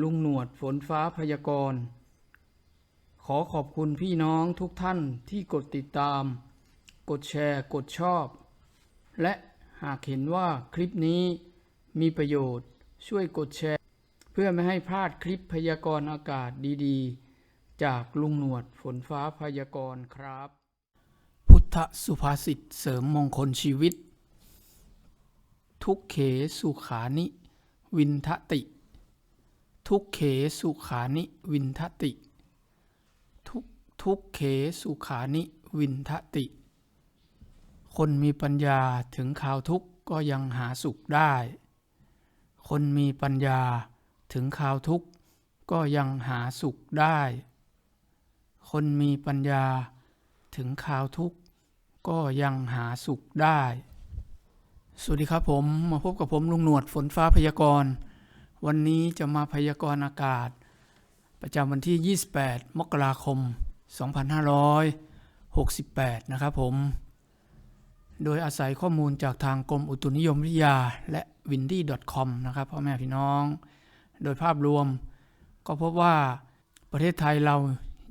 ลุงหนวดฝนฟ้าพยากรณ์ ขอขอบคุณพี่น้องทุกท่านที่กดติดตาม กดแชร์ กดชอบ และหากเห็นว่าคลิปนี้มีประโยชน์ช่วยกดแชร์ เพื่อไม่ให้พลาดคลิปพยากรณ์อากาศดีๆ จากลุงหนวดฝนฟ้าพยากรณ์ครับ พุทธสุภาษิตเสริมมงคลชีวิต ทุกเขสุขานิ วินทติ ทุกเขสุขานิวินทติ ทุกทุกเขสุขานิวินทติ คนมีปัญญาถึงข่าวทุกข์ก็ยังหาสุขได้ คนมีปัญญาถึงข่าวทุกข์ก็ยังหาสุขได้ คนมีปัญญาถึงข่าวทุกข์ก็ยังหาสุขได้ สวัสดีครับผม มาพบกับผมลุงหนวดฝนฟ้าพยากรณ์ วันนี้จะมาพยากรณ์อากาศ ประจำวันที่ 28 มกราคม 2568 นะครับผม โดยอาศัยข้อมูลจากทางกรมอุตุนิยมวิทยาและ windy.com นะครับพ่อแม่พี่น้อง โดยภาพรวม ก็พบว่าประเทศไทยเรา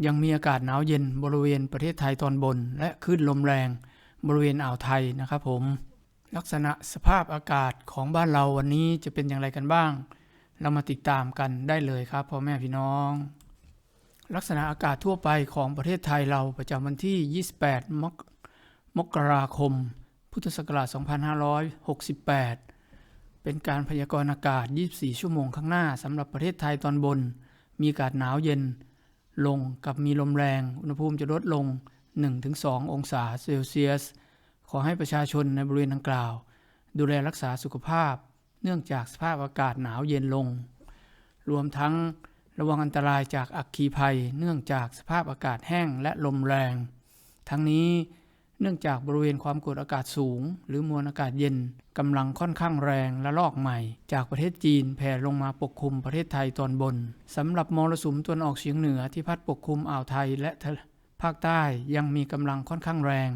ยังมีอากาศหนาวเย็นบริเวณประเทศไทยตอนบน และคลื่นลมแรงบริเวณอ่าวไทยนะครับผม ลักษณะสภาพอากาศของบ้านเราวันนี้จะเป็นอย่างไรกันบ้าง เรามาติดตามกันได้เลยครับพ่อแม่พี่น้อง ลักษณะอากาศทั่วไปของประเทศไทยเราประจำวันที่ 28 มกมกราคม พุทธศักราช 2568 เป็นการพยากรณ์อากาศ 24 ชั่วโมงข้างหน้าสำหรับประเทศไทยตอนบน มีอากาศหนาวเย็นลงกับมีลมแรง อุณหภูมิจะลดลง 1-2 องศาเซลเซียส ขอให้ประชาชนในบริเวณดังกล่าว ดูแลรักษาสุขภาพ เนื่องจากสภาพอากาศหนาวเย็นลง รวมทั้งระวังอันตรายจากอัคคีภัย เนื่องจากสภาพอากาศแห้งและลมแรง ทั้งนี้เนื่องจากบริเวณความกดอากาศสูง หรือมวลอากาศเย็นกำลังค่อนข้างแรงและลอกใหม่ จากประเทศจีนแผ่ลงมาปกคลุมประเทศไทยตอนบนสำหรับมรสุมตะวันออกเฉียงเหนือที่พัดปกคลุมอ่าวไทยและทะภาคใต้ยังมีกำลังค่อนข้างแรง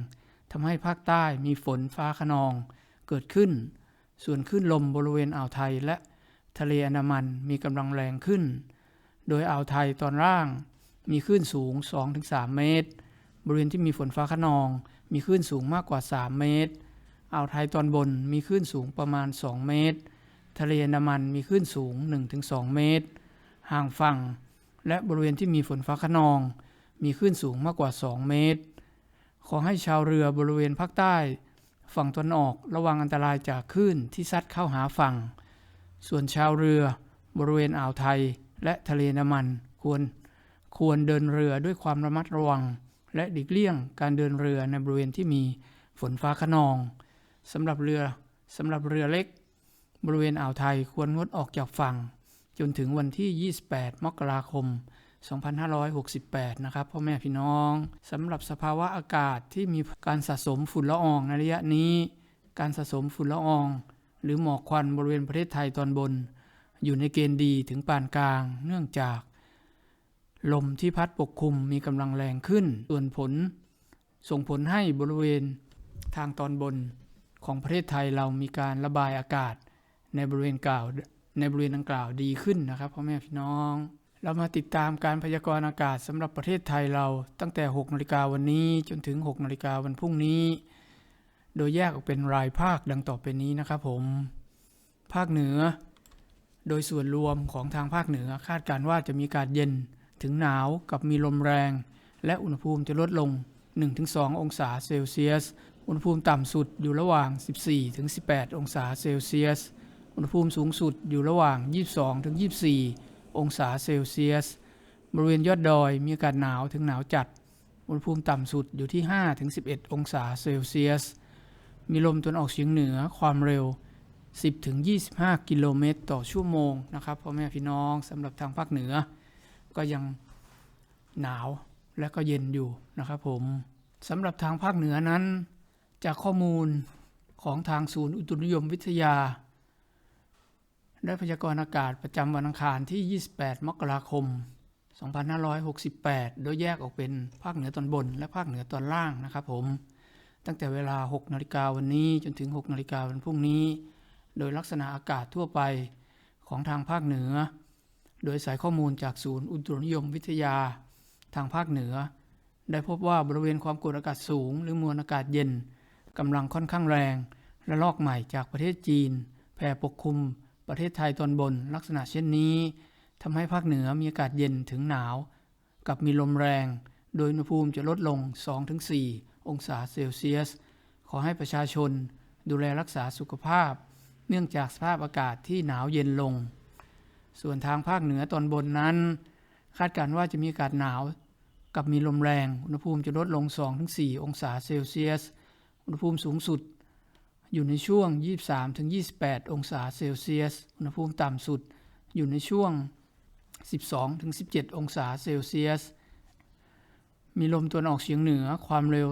ทำให้ภาคใต้มีฝนฟ้าขนอง เกิดขึ้น ส่วนคลื่นลมบริเวณอ่าวไทยและทะเลอันดามันมีกำลังแรงขึ้น โดยอ่าวไทยตอนล่างมีคลื่นสูง 2-3 เมตร บริเวณที่มีฝนฟ้าขนอง มีคลื่นสูงมากกว่า 3 เมตร อ่าวไทยตอนบนมีคลื่นสูงประมาณ 2 เมตร ทะเลอันดามันมีคลื่นสูง 1-2 เมตร ห่างฝั่ง และบริเวณที่มีฝนฟ้าขนอง มีคลื่นสูงมากกว่า 2 เมตร ขอให้ชาวเรือบริเวณภาคใต้ ฝั่งตะวันออกระวังอันตรายจากคลื่นที่ซัดเข้าหาฝั่ง ส่วนชาวเรือบริเวณอ่าวไทยและทะเลน้ำมันควรควรเดินเรือด้วยความระมัดระวัง และหลีกเลี่ยงการเดินเรือในบริเวณที่มีฝนฟ้าขนองสำหรับเรือสำหรับเรือเล็ก บริเวณอ่าวไทยควรงดออกจากฝั่ง จนถึงวันที่ 28 มกราคม 2568 2,568 นะครับพ่อแม่พี่น้องสำหรับสภาวะอากาศที่มีการสะสมฝุ่นละอองในระยะนี้ การสะสมฝุ่นละออง หรือหมอกควันบริเวณประเทศไทยตอนบน อยู่ในเกณฑ์ดีถึงปานกลาง เนื่องจาก ลมที่พัดปกคลุมมีกำลังแรงขึ้น ส่วนผล ส่งผลให้บริเวณทางตอนบนของประเทศไทยเรามีการระบายอากาศในบริเวณกล่าวในบริเวณดังกล่าวดีขึ้นนะครับพ่อแม่พี่น้อง เรามาติดตามการพยากรณ์อากาศสำหรับประเทศไทยเราตั้งแต่ 6นาฬิกาวันนี้จนถึง 6นาฬิกาวันพรุ่งนี้ โดยแยกออกเป็นรายภาคดังต่อไปนี้นะครับผม ภาคเหนือ โดยส่วนรวมของทางภาคเหนือคาดการว่าจะมีอากาศเย็นถึงหนาวกับมีลมแรง และอุณหภูมิจะลดลง 1-2 องศาเซลเซียส อุณหภูมิต่ำสุดอยู่ระหว่าง 14-18 องศาเซลเซียส อุณหภูมิสูงสุดอยู่ระหว่าง 22-24 องศาเซลเซียส บริเวณยอดดอยมีอากาศหนาวถึงหนาวจัด อุณหภูมิต่ำสุดอยู่ที่ 5-11 องศาเซลเซียส มีลมตะวันออกเฉียงเหนือความเร็ว 10ถึง25 กิโลเมตรต่อชั่วโมงนะครับพ่อแม่พี่น้องสำหรับทางภาคเหนือ ก็ยังหนาวและก็เย็นอยู่นะครับผมสำหรับทางภาคเหนือนั้น จากข้อมูลของทางศูนย์อุตุนิยมวิทยา ได้พยากรณ์อากาศประจำวันอังคารที่ 28 มกราคม 2568 โดยแยกออกเป็นภาคเหนือตอนบน และภาคเหนือตอนล่างนะครับผม ตั้งแต่เวลา 6 นาฬิกาวันนี้จนถึง 6 นาฬิกาวันพรุ่งนี้ โดยลักษณะอากาศทั่วไปของทางภาคเหนือ โดยสายข้อมูลจากศูนย์อุตุนิยมวิทยา ทางภาคเหนือ ได้พบว่าบริเวณความกดอากาศสูง หรือมวลอากาศเย็นกำลังค่อนข้างแรง และลอกใหม่จากประเทศจีนแผ่ปกคลุม ประเทศไทยตอนบนลักษณะเช่นนี้ทำให้ภาคเหนือมีอากาศเย็นถึงหนาว กับมีลมแรง โดยอุณหภูมิจะลดลง 2-4 องศาเซลเซียส ขอให้ประชาชนดูแลรักษาสุขภาพ เนื่องจากสภาพอากาศที่หนาวเย็นลง ส่วนทางภาคเหนือตอนบนนั้น คาดการณ์ว่าจะมีอากาศหนาว กับมีลมแรง อุณหภูมิจะลดลง 2-4 องศาเซลเซียส อุณหภูมิสูงสุด อยู่ในช่วง 23-28 องศาเซลเซียส อุณหภูมิต่ำสุด อยู่ในช่วง 12-17 องศาเซลเซียส มีลมตะวันออกเฉียงเหนือความเร็ว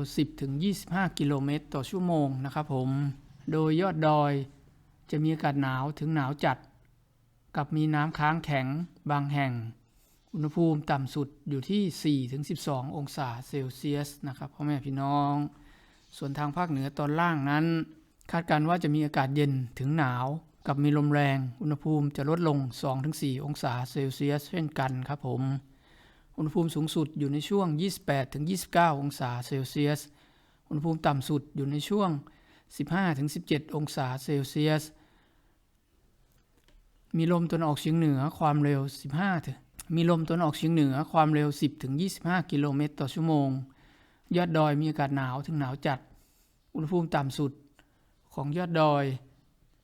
10-25 กิโลเมตรต่อชั่วโมงนะครับผม โดยยอดดอยจะมีอากาศหนาวถึงหนาวจัด กับมีน้ำค้างแข็งบางแห่ง อุณหภูมิต่ำสุดอยู่ที่ 4-12 องศาเซลเซียสนะครับพ่อแม่พี่น้อง ส่วนทางภาคเหนือตอนล่างนั้น คาดการณ์ว่าจะมีอากาศเย็นถึงหนาว กับมีลมแรง อุณหภูมิจะลดลง 2-4 องศาเซลเซียสเช่นกันครับผม อุณหภูมิสูงสุดอยู่ในช่วง 28-29 องศาเซลเซียส อุณหภูมิต่ำสุดอยู่ในช่วง 15-17 องศาเซลเซียส มีลมตะวันออกเฉียงเหนือความเร็ว 15 ถึง มีลมตะวันออกเฉียงเหนือความเร็ว 10-25 กิโลเมตรต่อชั่วโมง ยอดดอยมีอากาศหนาวถึงหนาวจัด อุณหภูมิต่ำสุด ของยอดดอย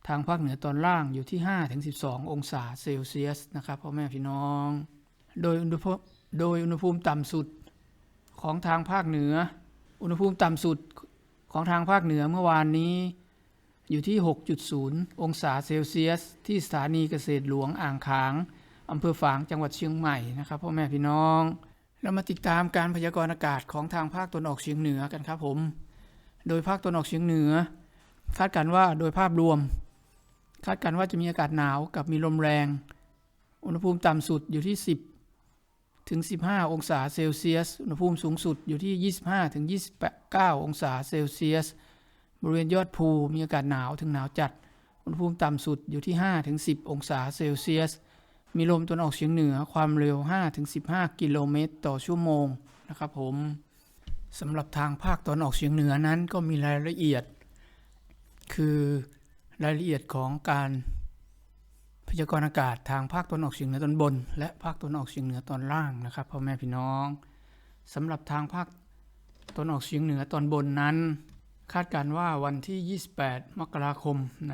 ทางภาคเหนือตอนล่างอยู่ที่ 5-12 องศาเซลเซียสนะครับพ่อแม่พี่น้อง โดยอุณหภูมิโดยอุณหภูมิต่ำสุดของทางภาคเหนือ อุณหภูมิต่ำสุดของทางภาคเหนือเมื่อวานนี้อยู่ที่ 6.0 องศาเซลเซียส ที่สถานีเกษตรหลวงอ่างขางอำเภอฝางจังหวัดเชียงใหม่นะครับพ่อแม่พี่น้อง เรามาติดตามการพยากรณ์อากาศของทางภาคตะวันออกเฉียงเหนือกันครับผม โดยภาคตะวันออกเฉียงเหนือ คาดการ์ว่าโดยภาพรวม คาดการ์ว่าจะมีอากาศหนาวกับมีลมแรง อุณหภูมิต่ำสุดอยู่ที่ 10 ถึง 15 องศาเซลเซียส อุณหภูมิสูงสุดอยู่ที่ 25 ถึง 29 องศาเซลเซียส บริเวณยอดภูมีอากาศหนาวถึงหนาวจัด อุณหภูมิต่ำสุดอยู่ที่ 5 ถึง 10 องศาเซลเซียส มีลมตะวันออกเฉียงเหนือความเร็ว 5 ถึง 15 กิโลเมตรต่อชั่วโมงนะครับผมสำหรับทางภาคตะวันออกเฉียงเหนือนั้นก็มีรายละเอียด คือรายละเอียดของการพยากรณ์อากาศทางภาคตะวันออกเฉียงเหนือตอนบน และภาคตะวันออกเฉียงเหนือตอนล่างนะครับพ่อแม่พี่น้องสำหรับทางภาคตะวันออกเฉียงเหนือตอนบนนั้น คาดการว่าวันที่ 28 มกราคมใน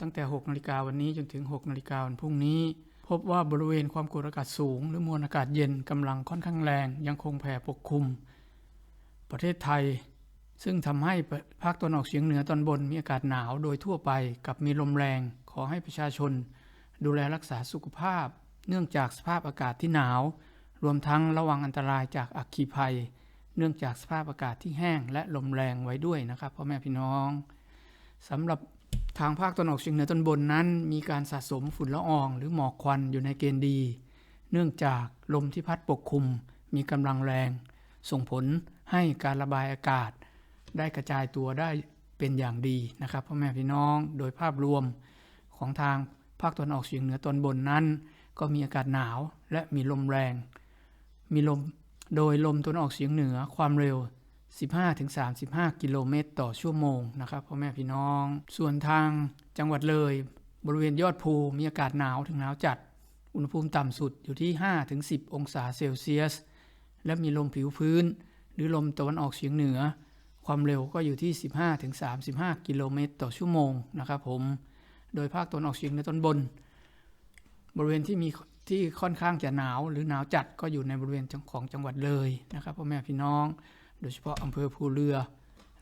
ตั้งแต่ 6 นาฬิกาวันนี้จนถึง 6 นาฬิกาวันพรุ่งนี้ พบว่าบริเวณความกดอากาศสูง หรือมวลอากาศเย็นกำลังค่อนข้างแรง ยังคงแผ่ปกคลุม ประเทศไทย ซึ่งทำให้ภาคตะวันออกเฉียงเหนือตอนบนมีอากาศหนาวโดยทั่วไปกับมีลมแรง ขอให้ประชาชน ดูแลรักษาสุขภาพ เนื่องจากสภาพอากาศที่หนาว รวมทั้งระวังอันตรายจากอัคคีภัย เนื่องจากสภาพอากาศที่แห้งและลมแรงไว้ด้วยนะครับพ่อแม่พี่น้องสำหรับทางภาคตะวันออกเฉียงเหนือตอนบนนั้น มีการสะสมฝุ่นละออง หรือหมอกควันอยู่ในเกณฑ์ดี เนื่องจากลมที่พัดปกคลุม มีกำลังแรง ส่งผลให้การระบายอากาศ ได้กระจายตัวได้เป็นอย่างดีนะครับพ่อแม่พี่น้องโดยภาพรวมของทางภาคตะวันออกเฉียงเหนือตอนบนนั้น ก็มีอากาศหนาวและมีลมแรง มีลมโดยลมตะวันออกเฉียงเหนือความเร็ว 15-35 กิโลเมตรต่อชั่วโมงนะครับพ่อแม่พี่น้อง ส่วนทางจังหวัดเลย บริเวณยอดภูมีอากาศหนาวถึงหนาวจัด อุณหภูมิต่ำสุดอยู่ที่ 5-10 องศาเซลเซียส และมีลมผิวพื้น หรือลมตะวันออกเฉียงเหนือ ความเร็วก็อยู่ที่ 15-35 กิโลเมตรต่อชั่วโมงนะครับผม โดยภาคตะวันออกเฉียงเหนือตอนบน บริเวณที่มีที่ค่อนข้างจะหนาวหรือหนาวจัดก็อยู่ในบริเวณของจังหวัดเลยนะครับพ่อแม่พี่น้อง โดยเฉพาะอำเภอภูเรือ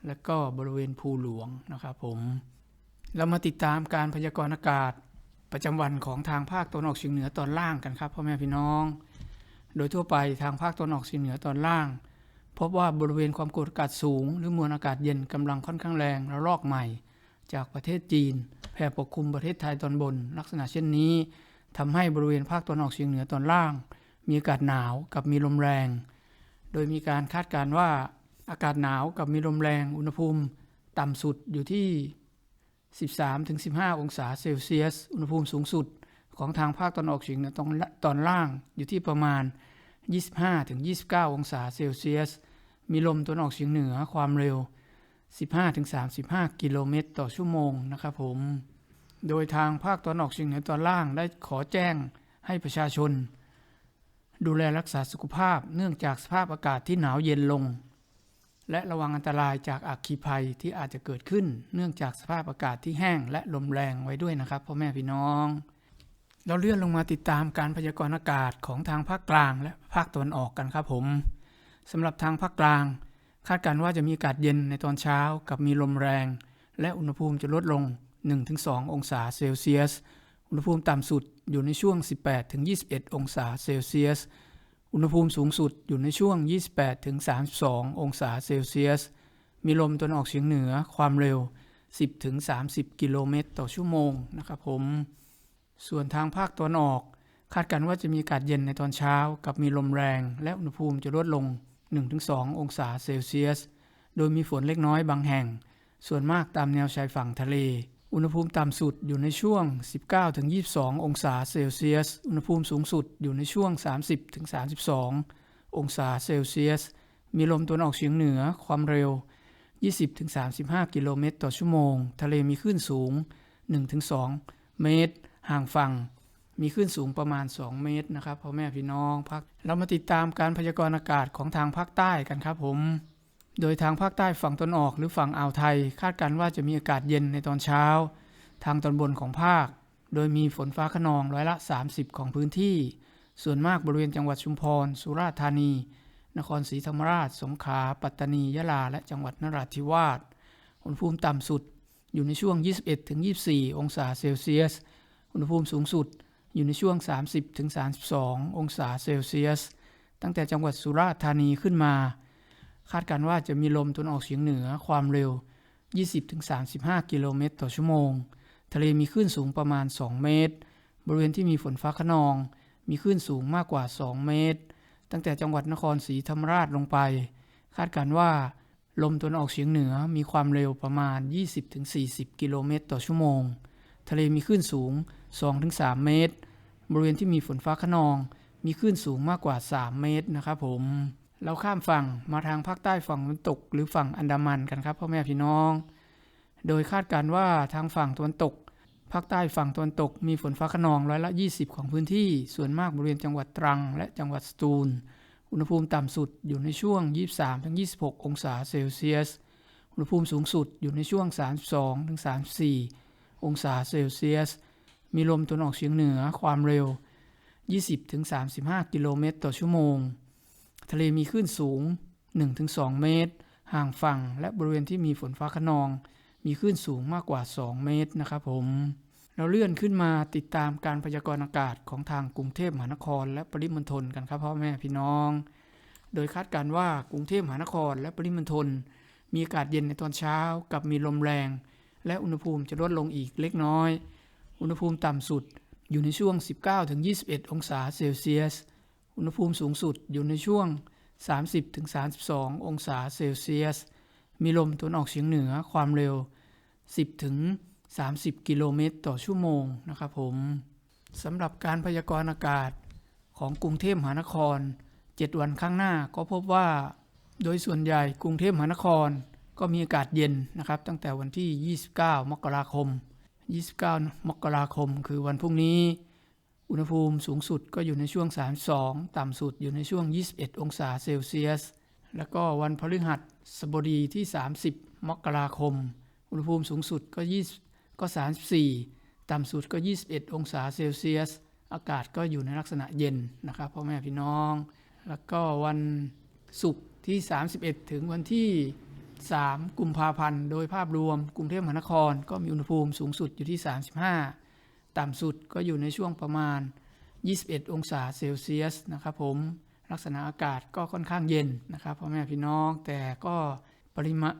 และก็บริเวณภูหลวงนะครับผม เรามาติดตามการพยากรณ์อากาศประจำวันของทางภาคตะวันออกเฉียงเหนือตอนล่างกันครับพ่อแม่พี่น้อง โดยทั่วไปทางภาคตะวันออกเฉียงเหนือตอนล่าง พบว่าบริเวณความกดอากาศสูง หรือมวลอากาศเย็นกำลังค่อนข้างแรงระลอกใหม่ จากประเทศจีนแผ่ปกคลุมประเทศไทยตอนบน ลักษณะเช่นนี้ทำให้บริเวณภาคตะวันออกเฉียงเหนือตอนล่าง มีอากาศหนาวกับมีลมแรง โดยมีการคาดการณ์ว่าอากาศหนาวกับมีลมแรงอุณหภูมิต่ำสุดอยู่ที่ 13-15 องศาเซลเซียส อุณหภูมิสูงสุดของทางภาคตะนออกเฉียงเหนือตอนตอนล่างอยู่ที่ประมาณ 25-29 องศาเซลเซียส มีลมตะวันออกเฉียงเหนือความเร็ว 15-35 กิโลเมตรต่อชั่วโมงนะครับผม โดยทางภาคตะวันออกเฉียงเหนือตอนล่างได้ขอแจ้งให้ประชาชน ดูแลรักษาสุขภาพเนื่องจากสภาพอากาศที่หนาวเย็นลง และระวังอันตรายจากอัคคีภัยที่อาจจะเกิดขึ้น เนื่องจากสภาพอากาศที่แห้งและลมแรงไว้ด้วยนะครับพ่อแม่พี่น้อง เราเลื่อนลงมาติดตามการพยากรณ์อากาศของทางภาคกลางและภาคตะวันออกกันครับผม สำหรับทางภาคกลาง คาดการณ์ว่าจะมีอากาศเย็นในตอนเช้ากับมีลมแรง และอุณหภูมิจะลดลง 1-2 องศาเซลเซียส อุณหภูมิต่ำสุดอยู่ในช่วง 18-21 องศาเซลเซียส อุณหภูมิสูงสุดอยู่ในช่วง 28-32 องศาเซลเซียส มีลมตะวันออกเฉียงเหนือความเร็ว 10-30 กิโลเมตรต่อชั่วโมงนะครับผม ส่วนทางภาคตะวันออกคาดการณ์ว่าจะมีอากาศเย็นในตอนเช้ากับมีลมแรงและอุณหภูมิจะลดลง 1-2 องศาเซลเซียส โดยมีฝนเล็กน้อยบางแห่ง ส่วนมากตามแนวชายฝั่งทะเล อุณหภูมิต่ำสุดอยู่ในช่วง 19-22 องศาเซลเซียส อุณหภูมิสูงสุดอยู่ในช่วง 30-32 องศาเซลเซียส มีลมตะวันออกเฉียงเหนือความเร็ว 20-35 กิโลเมตรต่อชั่วโมง ทะเลมีคลื่นสูง 1-2 เมตร ห่างฝั่ง มีคลื่นสูงประมาณ 2 เมตรนะครับพ่อแม่พี่น้องพักเรามาติดตามการพยากรณ์อากาศของทางภาคใต้กันครับผม โดยทางภาคใต้ฝั่งตนออกหรือฝั่งอ่าวไทย คาดการณ์ว่าจะมีอากาศเย็นในตอนเช้า ทางตอนบนของภาค โดยมีฝนฟ้าขนองร้อยละ 30 ของพื้นที่ ส่วนมากบริเวณจังหวัดชุมพร สุราษฎร์ธานี นครศรีธรรมราช สงขลา ปัตตานี ยะลา และจังหวัดนราธิวาส อุณหภูมิต่ำสุดอยู่ในช่วง 21-24 องศาเซลเซียส อุณหภูมิสูงสุด อยู่ในช่วง 30-32 องศาเซลเซียส ตั้งแต่จังหวัดสุราษฎร์ธานีขึ้นมา คาดการณ์ว่าจะมีลมตะวันออกเฉียงเหนือความเร็ว 20-35 กิโลเมตรต่อชั่วโมง ทะเลมีคลื่นสูงประมาณ 2 เมตร บริเวณที่มีฝนฟ้าขนอง มีคลื่นสูงมากกว่า 2 เมตร ตั้งแต่จังหวัดนครศรีธรรมราชลงไป คาดการณ์ว่าลมตะวันออกเฉียงเหนือมีความเร็วประมาณ 20-40 กิโลเมตรต่อชั่วโมง ทะเลมีคลื่นสูง 2-3 เมตร บริเวณที่มีฝนฟ้าขนอง มีคลื่นสูงมากกว่า 3 เมตรนะครับผม เราข้ามฝั่งมาทางภาคใต้ฝั่งตะวันตก หรือฝั่งอันดามันกันครับพ่อแม่พี่น้อง โดยคาดการณ์ว่าทางฝั่งตะวันตกภาคใต้ฝั่งตะวันตกมีฝนฟ้าขนองร้อยละ 20 ของพื้นที่ ส่วนมากบริเวณจังหวัดตรัง และจังหวัดสตูล อุณหภูมิต่ำสุดอยู่ในช่วง 23-26 องศาเซลเซียส อุณหภูมิสูงสุดอยู่ในช่วง 32-34 องศาเซลเซียส มีลมตะวันออกเฉียงเหนือความเร็ว 20-35 กิโลเมตรต่อชั่วโมง ทะเลมีคลื่นสูง 1-2 เมตร ห่างฝั่งและบริเวณที่มีฝนฟ้าขนอง มีคลื่นสูงมากกว่า 2 เมตรนะครับผม เราเลื่อนขึ้นมาติดตามการพยากรณ์อากาศของทางกรุงเทพมหานคร และปริมณฑลกันครับพ่อแม่พี่น้อง โดยคาดการว่ากรุงเทพมหานครและปริมณฑลมีอากาศเย็นในตอนเช้ากับมีลมแรง และอุณหภูมิจะลดลงอีกเล็กน้อย อุณหภูมิต่ำสุดอยู่ในช่วง 19-21 องศาเซลเซียส อุณหภูมิสูงสุดอยู่ในช่วง 30-32 องศาเซลเซียส มีลมตะวันออกเฉียงเหนือความเร็ว 10-30 กิโลเมตรต่อชั่วโมงนะครับผมสำหรับการพยากรณ์อากาศของกรุงเทพมหานคร 7 วันข้างหน้าก็พบว่า โดยส่วนใหญ่กรุงเทพมหานครก็มีอากาศเย็นนะครับ ตั้งแต่วันที่ 29 มกราคม 29 มกราคม คือวันพรุ่งนี้ อุณหภูมิสูงสุดก็อยู่ในช่วง 32 ต่ำสุดอยู่ในช่วง 21 องศาเซลเซียส แล้วก็วันพฤหัสบดีที่ 30 มกราคม อุณหภูมิสูงสุดก็20ก็ 34 ต่ำสุดก็ 21 องศาเซลเซียส อากาศก็อยู่ในลักษณะเย็นนะครับพ่อแม่พี่น้อง แล้วก็วันศุกร์ที่ 31 ถึงวันที่ 3 กุมภาพันธ์ โดยภาพรวมกรุงเทพมหานคร ก็มีอุณหภูมิสูงสุดอยู่ที่ 35 ต่ำสุดก็อยู่ในช่วงประมาณ 21 องศาเซลเซียสนะครับผมลักษณะอากาศก็ค่อนข้างเย็นนะครับพ่อแม่พี่น้องแต่ก็ปริมาณ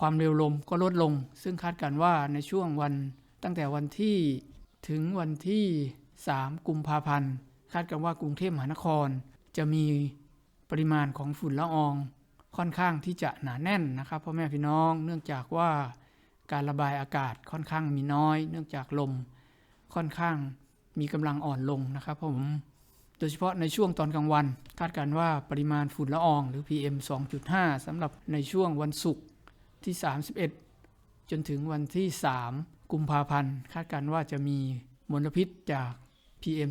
ความเร็วลมก็ลดลง ซึ่งคาดการณ์ว่าในช่วงวันตั้งแต่วันที่ถึงวันที่ 3 กุมภาพันธ์ คาดกันว่ากรุงเทพมหานคร จะมีปริมาณของฝุ่นละออง ค่อนข้างที่จะหนาแน่นนะครับพ่อแม่พี่น้องเนื่องจากว่าการระบายอากาศค่อนข้างมีน้อย เนื่องจากลมค่อนข้างมีกำลังอ่อนลงนะครับผมโดยเฉพาะในช่วงตอนกลางวัน คาดการว่าปริมาณฝุ่นละอองหรือ PM 2.5สำหรับในช่วงวันศุกร์ที่ 31 จนถึงวันที่ 3 กุมภาพันธ์ คาดการว่าจะมีมลพิษจาก PM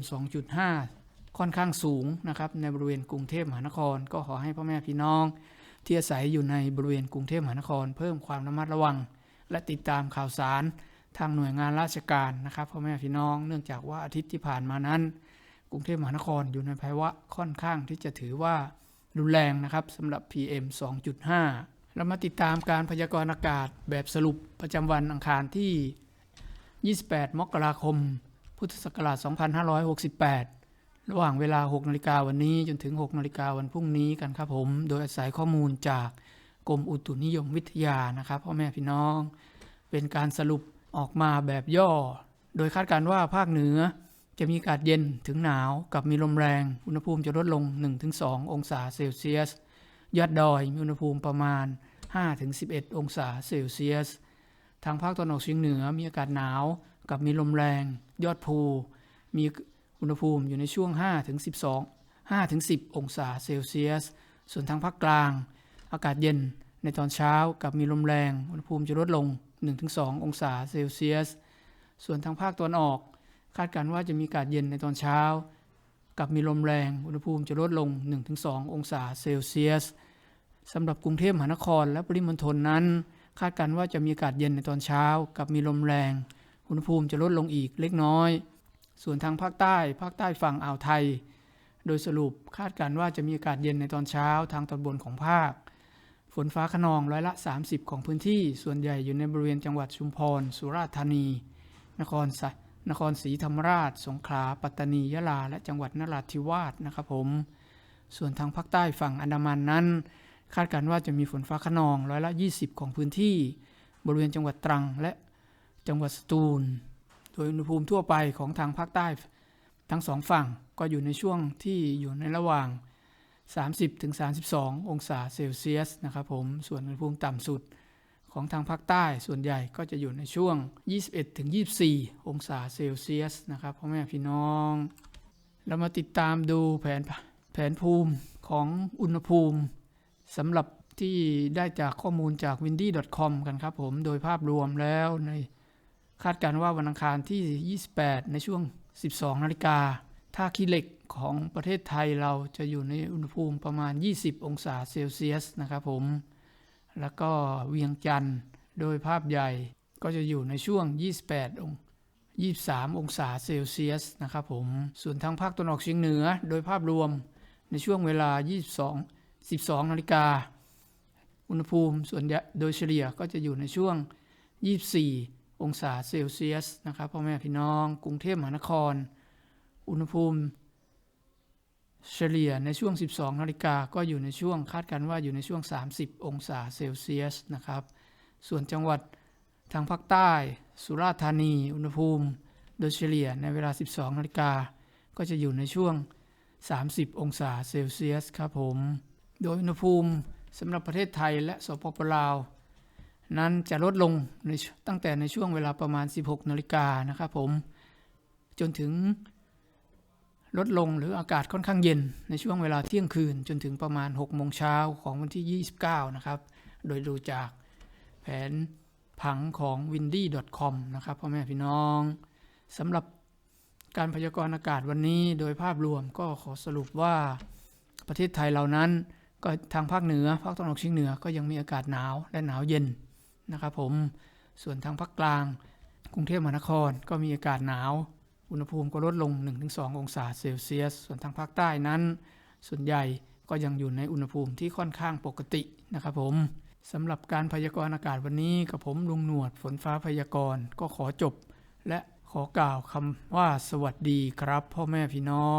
2.5 ค่อนข้างสูงนะครับในบริเวณกรุงเทพมหานคร ก็ขอให้พ่อแม่พี่น้อง ที่อาศัยอยู่ในบริเวณกรุงเทพมหานคร เพิ่มความระมัดระวัง และติดตามข่าวสารทางหน่วยงานราชการนะครับพ่อแม่พี่น้องเนื่องจากว่าอาทิตย์ที่ผ่านมานั้น กรุงเทพมหานครอยู่ในภาวะค่อนข้างที่จะถือว่ารุนแรงนะครับสำหรับ PM 2.5 เรามาติดตามการพยากรณ์อากาศแบบสรุปประจำวันอังคารที่ 28 มกราคม พุทธศักราช 2568 ระหว่างเวลา 6 นาฬิกาวันนี้จนถึง 6 นาฬิกาวันพรุ่งนี้กันครับผม โดยอาศัยข้อมูลจากกรมอุตุนิยมวิทยานะครับพ่อแม่พี่น้อง เป็นการสรุปออกมาแบบย่อ โดยคาดการณ์ว่าภาคเหนือจะมีอากาศเย็นถึงหนาวกับมีลมแรง อุณหภูมิจะลดลง 1-2 องศาเซลเซียส ยอดดอยมีอุณหภูมิประมาณ 5-11 องศาเซลเซียส ทางภาคตะวันออกเฉียงเหนือมีอากาศหนาวกับมีลมแรง ยอดภูมี อุณหภูมิอยู่ในช่วง5-12 5-10 องศาเซลเซียส ส่วนทางภาคกลาง อากาศเย็นในตอนเช้ากับมีลมแรง อุณหภูมิจะลดลง 1-2 องศาเซลเซียส ส่วนทางภาคตะวันออก คาดการณ์ว่าจะมีอากาศเย็นในตอนเช้า กับมีลมแรง อุณหภูมิจะลดลง 1-2 องศาเซลเซียสสำหรับกรุงเทพมหานครและปริมณฑลนั้น คาดการณ์ว่าจะมีอากาศเย็นในตอนเช้า กับมีลมแรง อุณหภูมิจะลดลงอีกเล็กน้อย ส่วนทางภาคใต้ ภาคใต้ฝั่งอ่าวไทย โดยสรุปคาดการณ์ว่าจะมีอากาศเย็นในตอนเช้าทางตอนบนของภาค ฝนฟ้าขนองร้อยละ 30 ของพื้นที่ ส่วนใหญ่อยู่ในบริเวณจังหวัดชุมพร สุราษฎร์ธานี นครนครศรีธรรมราช สงขลา ปัตตานี ยะลา และจังหวัดนราธิวาสนะครับผม ส่วนทางภาคใต้ฝั่งอันดามันนั้น คาดการณ์ว่าจะมีฝนฟ้าขนองร้อยละ 20 ของพื้นที่ บริเวณจังหวัดตรังและจังหวัดสตูล โดยอุณหภูมิทั่วไปของทางภาคใต้ ทั้งสองฝั่งก็อยู่ในช่วงที่อยู่ในระหว่าง 30-32 องศาเซลเซียสนะครับผม ส่วนอุณหภูมิต่ำสุดของทางภาคใต้ส่วนใหญ่ก็จะอยู่ในช่วง 21-24 องศาเซลเซียสนะครับพ่อแม่พี่น้อง เรามาติดตามดูแผนแผนภูมิของอุณหภูมิสำหรับที่ได้จากข้อมูลจาก windy.com กันครับผม โดยภาพรวมแล้วใน คาดการณ์ว่าวันอังคารที่ 28 ในช่วง 12 นาฬิกาท่าขี้เหล็กของประเทศไทยเราจะอยู่ในอุณหภูมิประมาณ 20 องศาเซลเซียสนะครับผม แล้วก็เวียงจันทร์โดยภาพใหญ่ก็จะอยู่ในช่วง 28 อง23 องศาเซลเซียสนะครับผม ส่วนทางภาคตะวันออกเฉียงเหนือ โดยภาพรวมในช่วงเวลา 22 12 นาฬิกา อุณหภูมิส่วนใหญ่โดยเฉลี่ยก็จะอยู่ในช่วง 24 องศาเซลเซียสนะครับพ่อแม่พี่น้อง กรุงเทพมหานคร อุณหภูมิ เฉลี่ยในช่วง 12 นาฬิกาก็อยู่ในช่วงคาดกันว่าอยู่ในช่วง 30 องศาเซลเซียสนะครับ ส่วนจังหวัดทางภาคใต้ สุราษฎร์ธานี อุณหภูมิ โดยเฉลี่ยในเวลา 12 นาฬิกา ก็จะอยู่ในช่วง 30 องศาเซลเซียสครับผม โดยอุณหภูมิสำหรับประเทศไทยและสปปลาว นั้นจะลดลงในตั้งแต่ในช่วงเวลาประมาณ 16นาฬิกานะครับผม จนถึงลดลงหรืออากาศค่อนข้างเย็นในช่วงเวลาเที่ยงคืน จนถึงประมาณ6โมงเช้าของวันที่ 29 นะครับ โดยดูจากแผนผังของ windy.com นะครับพ่อแม่พี่น้องสำหรับการพยากรณ์อากาศวันนี้โดยภาพรวมก็ขอสรุปว่าประเทศไทยเรานั้นก็ทางภาคเหนือภาคตะวันออกเฉียงเหนือก็ยังมีอากาศหนาวและหนาวเย็น นะครับผมส่วนทางภาคกลาง กรุงเทพมหานครก็มีอากาศหนาว อุณหภูมิก็ลดลง 1-2 องศาเซลเซียส ส่วนทางภาคใต้นั้น ส่วนใหญ่ก็ยังอยู่ในอุณหภูมิที่ค่อนข้างปกตินะครับผมสำหรับการพยากรณ์อากาศวันนี้กับผมลุงหนวดฝนฟ้าพยากรณ์ก็ขอจบ และขอกล่าวคำว่าสวัสดีครับ พ่อแม่พี่น้อง